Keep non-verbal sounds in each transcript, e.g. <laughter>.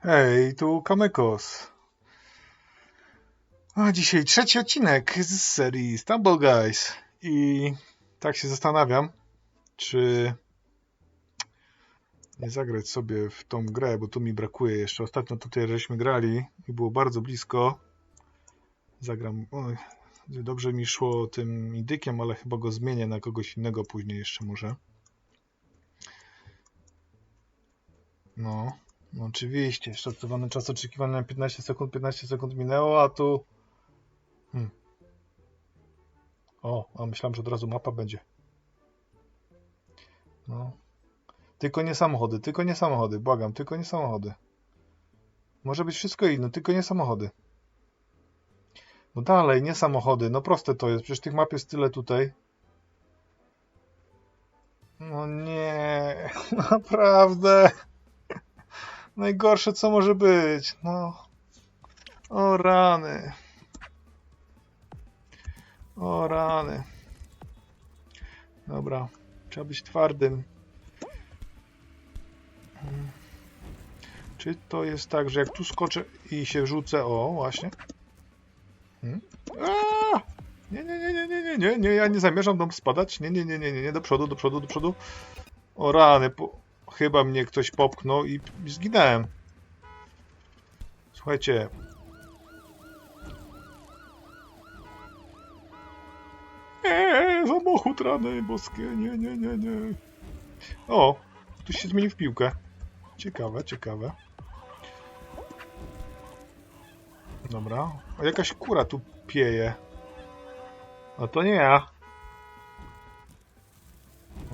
Hej, tu Kamekos. A dzisiaj trzeci odcinek z serii Stumble Guys. I tak się zastanawiam, czy nie zagrać sobie w tą grę, bo tu mi brakuje jeszcze. Ostatnio tutaj żeśmy grali i było bardzo blisko. Zagram. Oj, dobrze mi szło tym indykiem, ale chyba go zmienię na kogoś innego później jeszcze może. No, no oczywiście. Szacowany czas oczekiwany na 15 sekund, 15 sekund minęło, a tu... Hmm. O, a myślałem, że od razu mapa będzie. No. Tylko nie samochody, tylko nie samochody, błagam, tylko nie samochody. Może być wszystko inne, tylko nie samochody. No dalej, nie samochody, no proste to jest, przecież tych map jest tyle tutaj. No nie, <laughs> naprawdę. Najgorsze co może być, no. O rany. O rany. Dobra, trzeba być twardym. Hmm. Czy to jest tak, że jak tu skoczę i się rzucę, o właśnie. Hmm? Nie, nie, nie, nie, nie, nie, nie, nie, ja nie zamierzam tam spadać. Nie, nie, nie, nie, nie, nie, do przodu, do przodu, do przodu. O rany, po... chyba mnie ktoś popchnął i zginąłem. Słuchajcie. Eee, samochód rany boskie, nie, nie, nie, nie. O, ktoś się zmienił w piłkę. Ciekawe, ciekawe. Dobra. O, jakaś kura tu pieje. No to nie ja.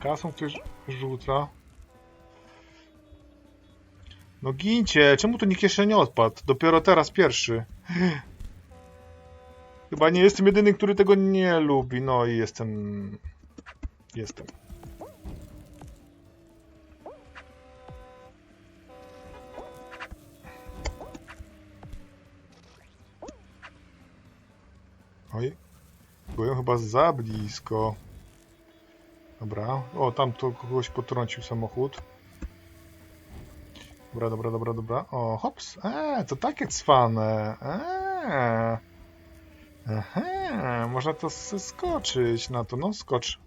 Kasą ktoś rzuca. No gincie, czemu tu nikt jeszcze nie odpadł? Dopiero teraz pierwszy. Chyba nie jestem jedyny, który tego nie lubi. No i jestem... Jestem. Oj. Byłem chyba za blisko. Dobra. O, tam to kogoś potrącił samochód. Dobra, dobra, dobra, dobra. O, hops. Eee, to takie cwane. Eee. Aha, można to skoczyć na to. No, skocz.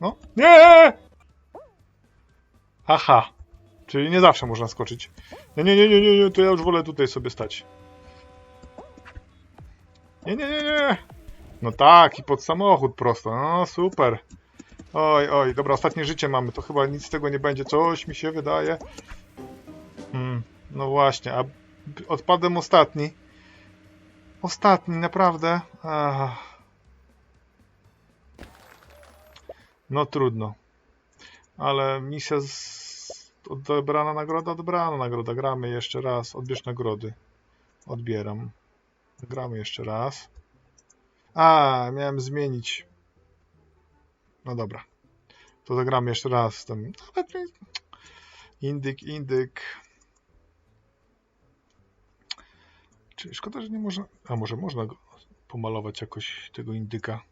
No. Nie! Aha. Czyli nie zawsze można skoczyć. Nie, nie, nie, nie, nie, nie, to ja już wolę tutaj sobie stać. Nie, nie, nie, nie. No tak, i pod samochód prosto. No, super. Oj, oj, dobra, ostatnie życie mamy, to chyba nic z tego nie będzie. Coś mi się wydaje. No właśnie, a odpadłem ostatni. Ostatni, naprawdę. Ach. No trudno. Ale misja z... odebrana nagroda, odebrana nagroda. Gramy jeszcze raz. Odbierz nagrody. Odbieram. Gramy jeszcze raz. A, miałem zmienić. No dobra. To zagramy jeszcze raz tym. Indyk, indyk. Czy szkoda, że nie można. A może można go pomalować jakoś tego indyka?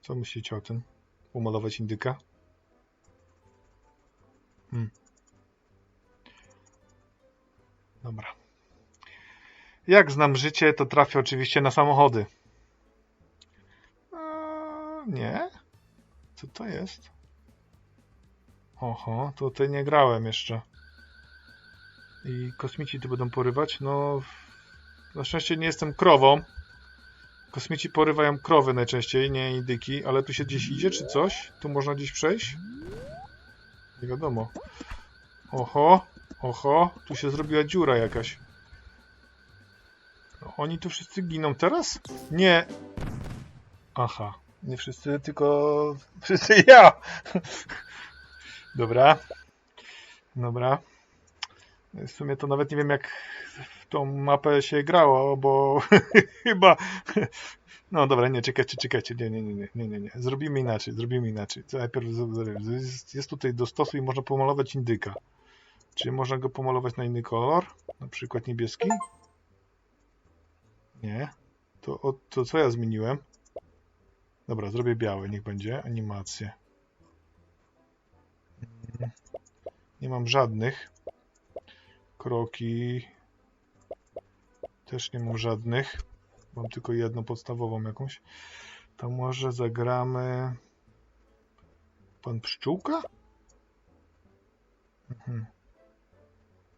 Co myślicie o tym? Pomalować indyka? Hmm. Dobra. Jak znam życie, to trafię oczywiście na samochody. A, nie? Co to jest? Oho, tutaj nie grałem jeszcze. I kosmici tu będą porywać? No, na szczęście nie jestem krową. Kosmici porywają krowy najczęściej, nie indyki, ale tu się gdzieś idzie, czy coś? Tu można gdzieś przejść? Nie wiadomo. Oho, oho, tu się zrobiła dziura jakaś. Oni tu wszyscy giną teraz? Nie. Aha, nie wszyscy, tylko wszyscy <laughs> ja. Dobra. Dobra. W sumie to nawet nie wiem, jak tą mapę się grało, bo <laughs> chyba. No dobra, nie, czekajcie, czekajcie. Nie, nie, nie, nie, nie, nie. Zrobimy inaczej, zrobimy inaczej. Najpierw jest, jest tutaj do stosu i można pomalować indyka. Czy można go pomalować na inny kolor? Na przykład niebieski? Nie. To, to co ja zmieniłem? Dobra, zrobię białe, niech będzie. Animacje. Nie mam żadnych kroki. Też nie mam żadnych. Mam tylko jedną podstawową jakąś. To może zagramy. Pan Pszczółka? Mhm.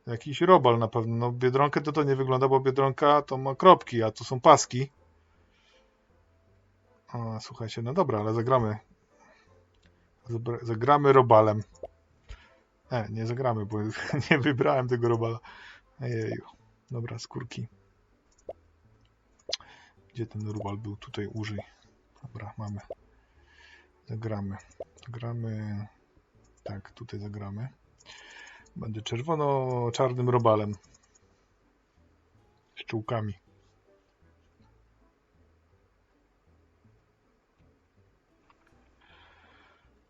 Jakiś robal na pewno. No, biedronkę to to nie wygląda, bo biedronka to ma kropki, a to są paski. A, słuchajcie, no dobra, ale zagramy. Zagramy robalem. E, nie zagramy, bo <laughs> nie wybrałem tego robala. Ejeju. Dobra, skórki. Gdzie ten robal był? Tutaj użyj. Dobra, mamy. Zagramy. Zagramy. Tak, tutaj zagramy. Będę czerwono-czarnym robalem. Z czułkami.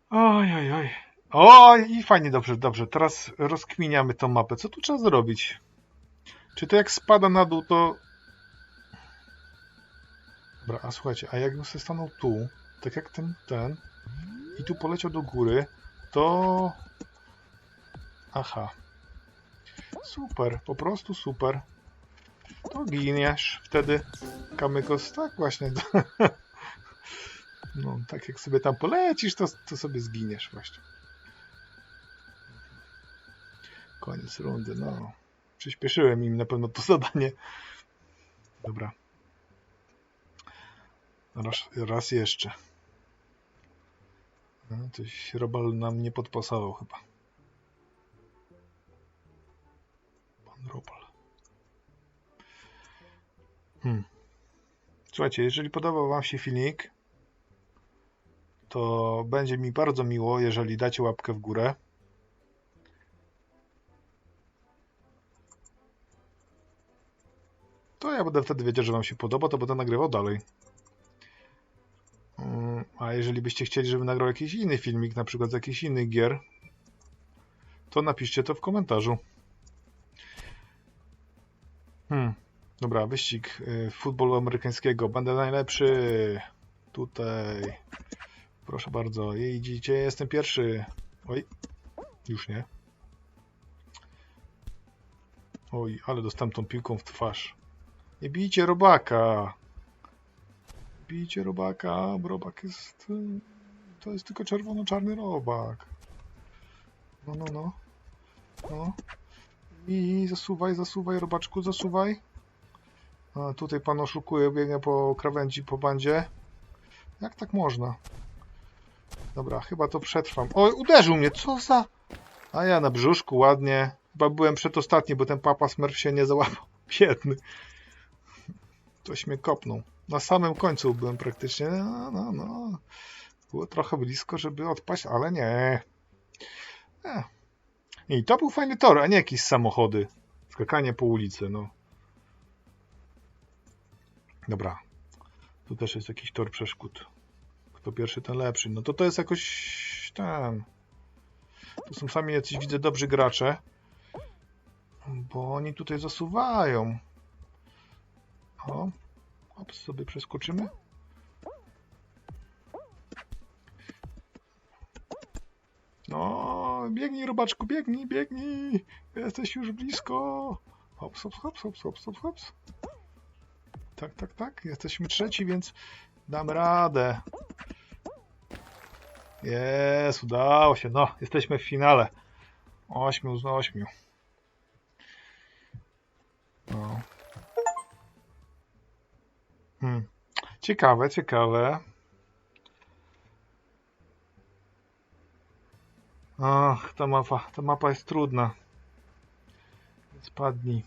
Oj, oj, oj. O, i fajnie, dobrze, dobrze. Teraz rozkminiamy tą mapę. Co tu trzeba zrobić? Czy to jak spada na dół, to... Dobra, a słuchajcie, a jakbym sobie stanął tu, tak jak ten, ten, i tu poleciał do góry, to... Aha. Super, po prostu super. To giniesz wtedy, Kamykos. Tak właśnie. <laughs> No, tak jak sobie tam polecisz, to, to sobie zginiesz właśnie. Koniec rundy, no. Przyspieszyłem im na pewno to zadanie. Dobra. Raz, raz jeszcze. No, coś Robal nam nie podpasował chyba. Pan Robal. Hmm. Słuchajcie, jeżeli podobał Wam się filmik, to będzie mi bardzo miło, jeżeli dacie łapkę w górę. To ja będę wtedy wiedział, że Wam się podoba, to będę nagrywał dalej. A jeżeli byście chcieli, żebym nagrał jakiś inny filmik, na przykład z jakichś innych gier, to napiszcie to w komentarzu. Hmm. Dobra, wyścig y, futbolu amerykańskiego. Będę najlepszy. Tutaj. Proszę bardzo. Jedziecie, jestem pierwszy. Oj, już nie. Oj, ale dostałem tą piłką w twarz. Nie bijcie robaka. Bijcie robaka, robak jest... y, To jest tylko czerwono-czarny robak. No, no, no. No. I zasuwaj, zasuwaj, robaczku, zasuwaj. A tutaj pan oszukuje, biegnie po krawędzi, po bandzie. Jak tak można? Dobra, chyba to przetrwam. Oj, uderzył mnie, co za... A ja na brzuszku, ładnie. Chyba byłem przedostatni, bo ten papa smurf się nie załapał. <laughs> Biedny. Coś mnie kopnął. Na samym końcu byłem praktycznie. No, no, no. Było trochę blisko, żeby odpaść, ale nie. E. I to był fajny tor, a nie jakieś samochody. Skakanie po ulicy, no. Dobra. Tu też jest jakiś tor przeszkód. Kto pierwszy, ten lepszy. No to to jest jakoś ten. To są sami jacyś widzę dobrzy gracze. Bo oni tutaj zasuwają. O. Hop, sobie przeskoczymy. No, biegnij robaczku, biegnij, biegnij. Jesteś już blisko. Hops, hops, hops, hops, hops, hops, hops. Tak, tak, tak. Jesteśmy trzeci, więc dam radę. Jest, udało się. No, jesteśmy w finale. Ośmiu z ośmiu. Ciekawe, ciekawe. Ach, ta mapa, ta mapa jest trudna. Spadnij.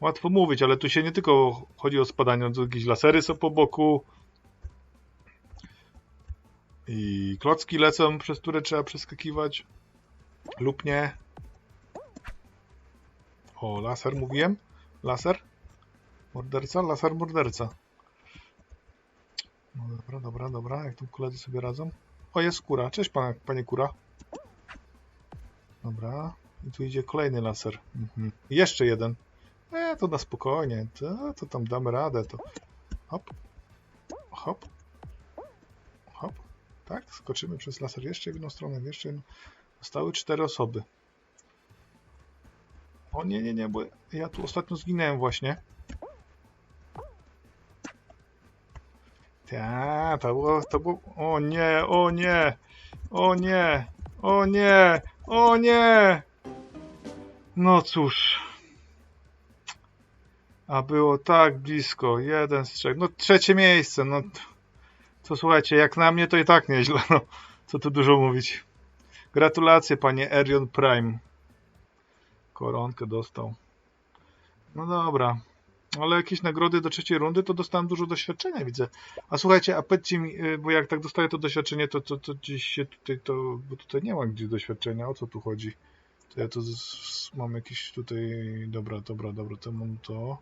Łatwo mówić, ale tu się nie tylko chodzi o spadanie, tu jakieś lasery są po boku. I klocki lecą, przez które trzeba przeskakiwać. Lub nie. O, laser mówiłem? Laser? Morderca? Laser morderca. No dobra, dobra, dobra. Jak tu koledzy sobie radzą? O, jest kura. Cześć, pana, panie kura. Dobra. I tu idzie kolejny laser. Mhm. Jeszcze jeden. E, to na spokojnie. To, to tam damy radę. To hop. Hop. Hop. Tak, skoczymy przez laser jeszcze jedną stronę, jeszcze jedną. Zostały cztery osoby. O nie, nie, nie, bo ja tu ostatnio zginęłem właśnie. Ta, to było, to było... O nie, o nie, o nie, o nie, o nie! No cóż. A było tak blisko, jeden z trzech. No trzecie miejsce, no. To słuchajcie, jak na mnie to i tak nieźle, no. Co tu dużo mówić. Gratulacje, panie Erion Prime. Koronkę dostał. No dobra. Ale jakieś nagrody do trzeciej rundy, to dostałem dużo doświadczenia, widzę. A słuchajcie, a powiedzcie mi, y, bo jak tak dostaję to doświadczenie, to, to, to gdzieś się tutaj, to, bo tutaj nie ma gdzie doświadczenia, o co tu chodzi? To ja to z, mam jakieś tutaj, dobra, dobra, dobra, to mam to.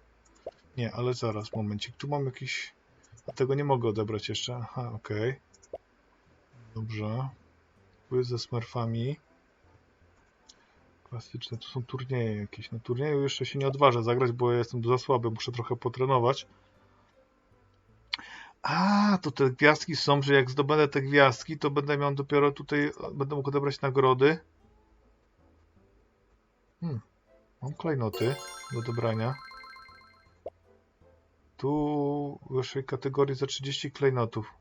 Nie, ale zaraz, momencik, tu mam jakiś, a tego nie mogę odebrać jeszcze, aha, okej. Dobrze. Tu jest ze smurfami. Klasyczne, to są turnieje jakieś. Na turnieju jeszcze się nie odważę zagrać, bo ja jestem za słaby, muszę trochę potrenować. A, to te gwiazdki są, że jak zdobędę te gwiazdki, to będę miał dopiero tutaj, będę mógł odebrać nagrody. Hmm. Mam klejnoty do odebrania. Tu w wyższej kategorii za 30 klejnotów.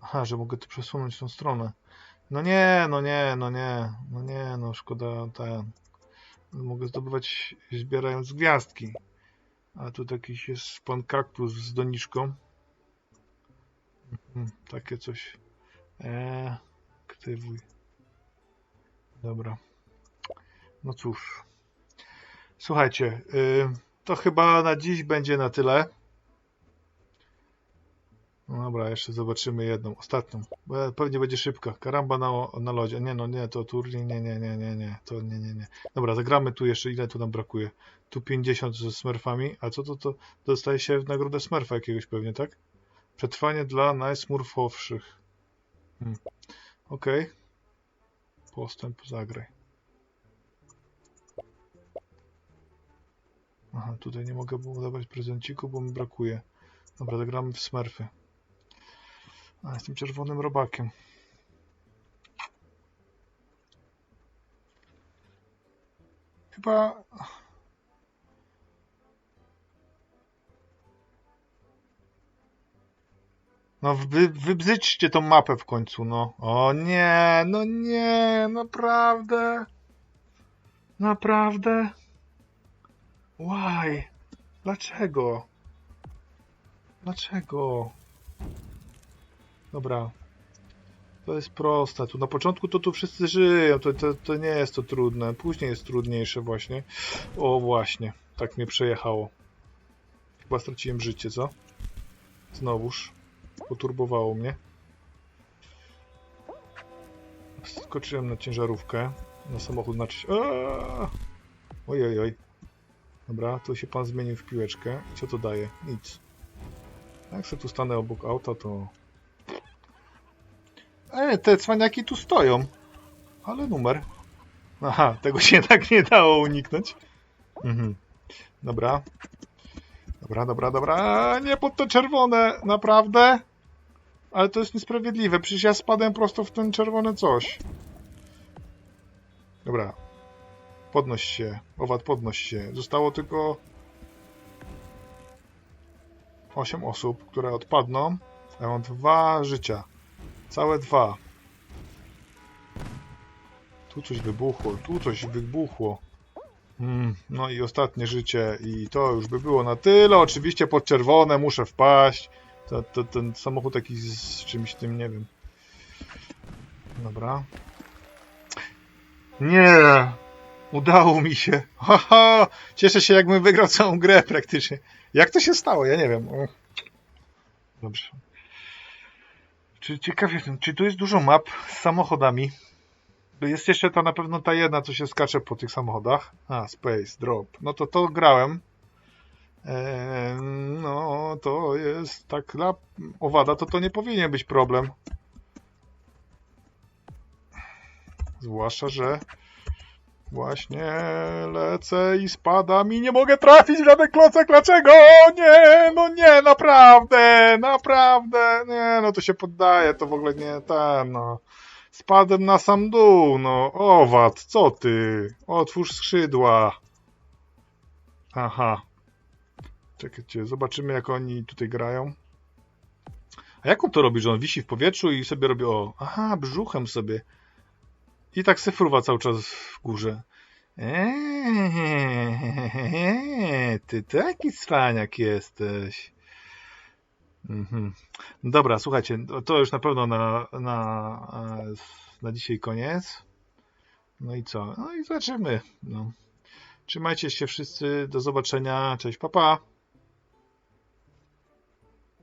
Aha, że mogę tu przesunąć tą stronę. No nie, no nie, no nie, no nie, no szkoda ten. Mogę zdobywać zbierając gwiazdki. A tu jakiś jest pan kaktus z doniczką. Mhm, takie coś. Eee, aktywuj. Dobra. No cóż. Słuchajcie, yy, to chyba na dziś będzie na tyle. No dobra, jeszcze zobaczymy jedną, ostatnią. Bo pewnie będzie szybka. Karamba na, na lodzie. Nie no, nie, to turniej, nie, nie, nie, nie, nie, to nie, nie, nie. Dobra, zagramy tu jeszcze, ile tu nam brakuje? Tu 50 ze smurfami, a co to, to dostaje się w nagrodę smurfa jakiegoś pewnie, tak? Przetrwanie dla najsmurfowszych. Hmm. Okej. Okay. Postęp, zagraj. Aha, tutaj nie mogę dawać prezenciku, bo mi brakuje. Dobra, zagramy w smurfy. A, jestem czerwonym robakiem. Chyba... No wy, wybzyczcie tą mapę w końcu, no. O nie, no nie, naprawdę. Naprawdę? Why? Dlaczego? Dlaczego? Dobra. To jest proste. Tu na początku to tu wszyscy żyją. To, to, to nie jest to trudne. Później jest trudniejsze właśnie. O właśnie. Tak mnie przejechało. Chyba straciłem życie, co? Znowuż. Poturbowało mnie. Skoczyłem na ciężarówkę. Na samochód na... Oj, oj, oj. Dobra, tu się pan zmienił w piłeczkę. I co to daje? Nic. Jak sobie tu stanę obok auta, to E, te cwaniaki tu stoją. Ale numer. Aha, tego się <laughs> tak nie dało uniknąć. Mhm. Dobra. Dobra, dobra, dobra. Nie pod to czerwone, naprawdę? Ale to jest niesprawiedliwe, przecież ja spadłem prosto w ten czerwone coś. Dobra. Podnoś się. Owad, podnoś się. Zostało tylko 8 osób, które odpadną. Ja mam dwa życia. Całe dwa. Tu coś wybuchło, tu coś wybuchło. Mm, no i ostatnie życie i to już by było na tyle. Oczywiście pod czerwone muszę wpaść. To, to, ten samochód jakiś z czymś tym, nie wiem. Dobra. Nie! Udało mi się. Cieszę się, jakbym wygrał całą grę praktycznie. Jak to się stało? Ja nie wiem. Dobrze. Czy ciekaw jestem, czy tu jest dużo map z samochodami? Jest jeszcze ta na pewno ta jedna, co się skacze po tych samochodach. A, Space, Drop. No to to grałem. Eee, no, to jest tak dla owada, to to nie powinien być problem. Zwłaszcza, że Właśnie lecę i spadam i nie mogę trafić w żaden klocek. Dlaczego? Nie, no nie, naprawdę, naprawdę, nie, no to się poddaje, to w ogóle nie ten, no. Spadłem na sam dół, no. Owad, co ty? Otwórz skrzydła. Aha. Czekajcie, zobaczymy jak oni tutaj grają. A jak on to robi, że on wisi w powietrzu i sobie robi, o, aha, brzuchem sobie. I tak se fruwa cały czas w górze. Eee, ty taki cwaniak jesteś. Mhm. Dobra, słuchajcie, to już na pewno na, na, na dzisiaj koniec. No i co? No i zobaczymy. No. Trzymajcie się wszyscy. Do zobaczenia. Cześć, papa. Pa.